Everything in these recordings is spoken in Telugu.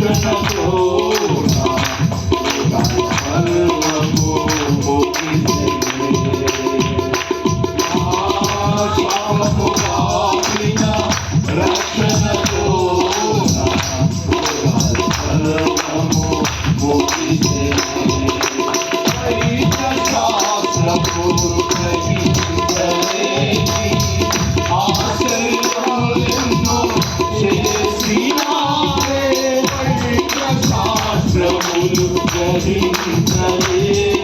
나 Seu mundo pode cair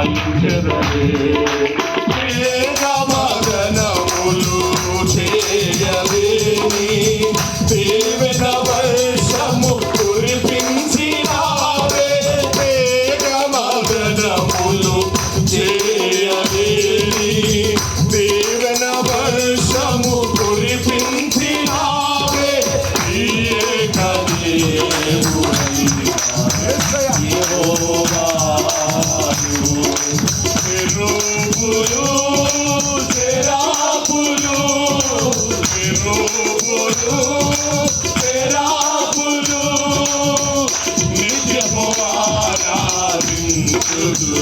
Sanchez.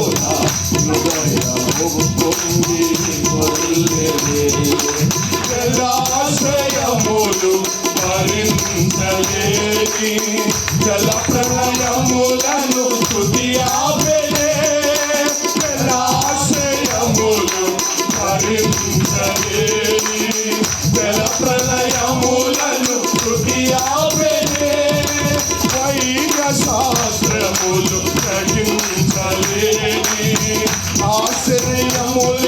Oh, Terra, é amor.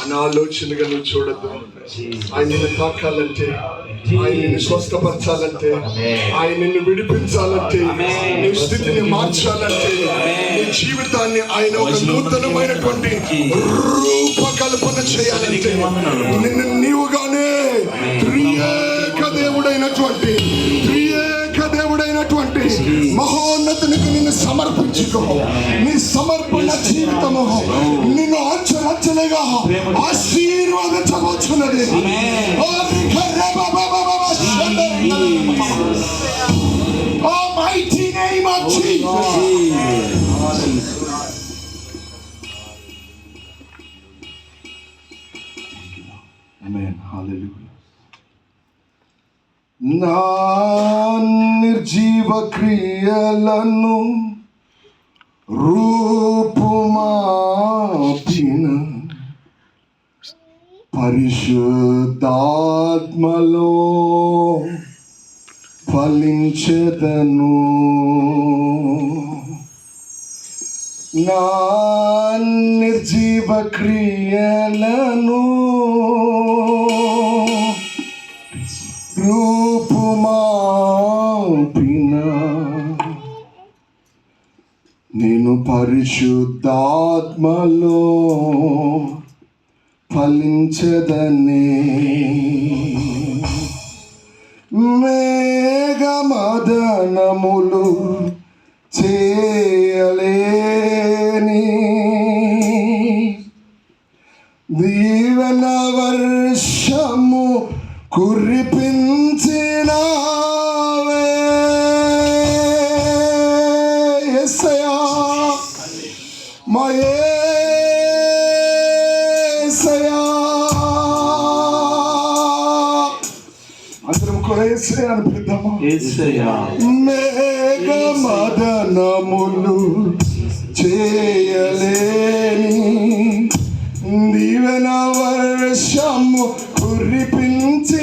అనాలోచనగా నువ్వు చూడద్దు. ఆయన నిన్ను తాకాలంటే ఆయన నిన్ను స్వస్థపరచాలంటే ఆయన నిన్ను విడిపించాలంటే నీ స్థితిని మార్చాలంటే నీ జీవితాన్ని ఆయన ఒక నూతనమైనటువంటి రూపకల్పన చేయాలంటే నిన్ను నీవుగానే త్రియేక దేవుడైనటువంటి త్రియేక దేవుడైనటువంటి మహోన్నతునికి నిన్ను సమర్పించుకో నీ సమర్పణ జీవితము నిన్ను అంచెలంచెలుగా ఆశీర్వాదించవచ్చున్నది Oh, mighty name of Jesus. Amen. Hallelujah. నా నిర్జీవ రూపుమాచిన పరిశుద్ధాత్మలో ఫలించదను. నా నిర్జీవ క్రియలను పరిశుద్ధాత్మలో ఫలించదనే మేఘమదనములు చేయలేని దీవన వర్షము కురిపించినా మేఘ మదనములు చేయలేని దీవెన వర్షము కురిపించి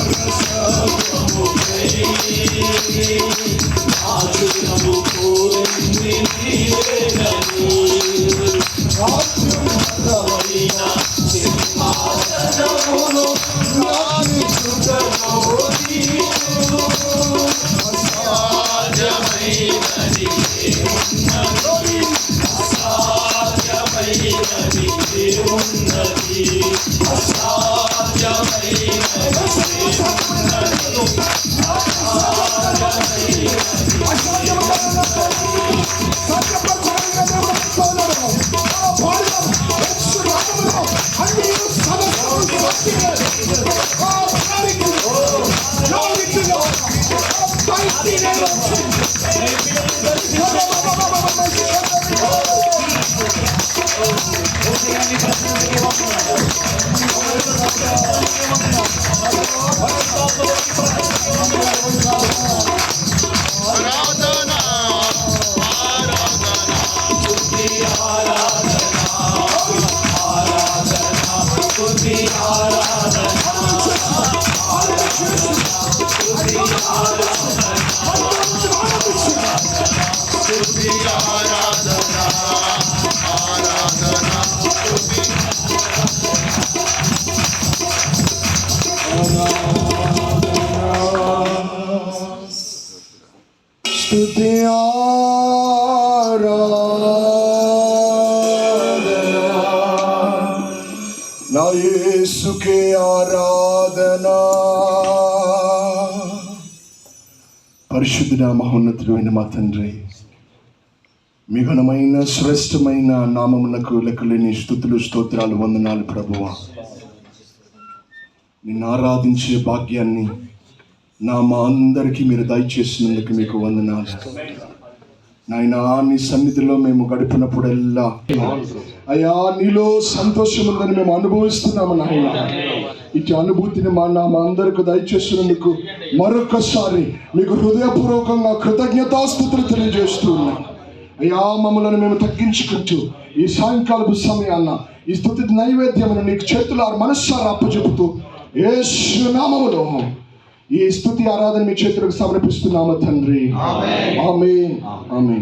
I'm ఆరాధన నా యేసుకే ఆరాధన పరిశుద్ధుడ మహోన్నతుడైన మా తండ్రి మీ ఘనమైన శ్రేష్టమైన నామమునకు లెక్కలేని స్థుతులు స్తోత్రాలు వందనాలు ప్రభువ నిన్ను ఆరాధించే భాగ్యాన్ని నా మా అందరికీ మీరు దయచేసినందుకు మీకు వందనాలు. నాయన నీ సన్నిధిలో మేము గడిపినప్పుడల్లా అయ్యా నీలో సంతోషం ఉందని మేము అనుభవిస్తున్నాము నాయన. ఇటు అనుభూతిని మా నా మా అందరికి దయచేసినందుకు మరొకసారి మీకు హృదయపూర్వకంగా కృతజ్ఞతాస్థుతులు తెలియజేస్తూ అయ్యా మమ్మల్ని మేము తగ్గించుకుంటూ ఈ సాయంకాలపు సమయాన్న ఈ స్థుతి నైవేద్యమును నీకు చేతుల మనస్సారా అప్పచెబుతూ ఏ నామములో ఈ స్థుతి ఆరాధన మీ చేతులకు సమర్పిస్తున్నాము తండ్రి. ఆమె ఆమె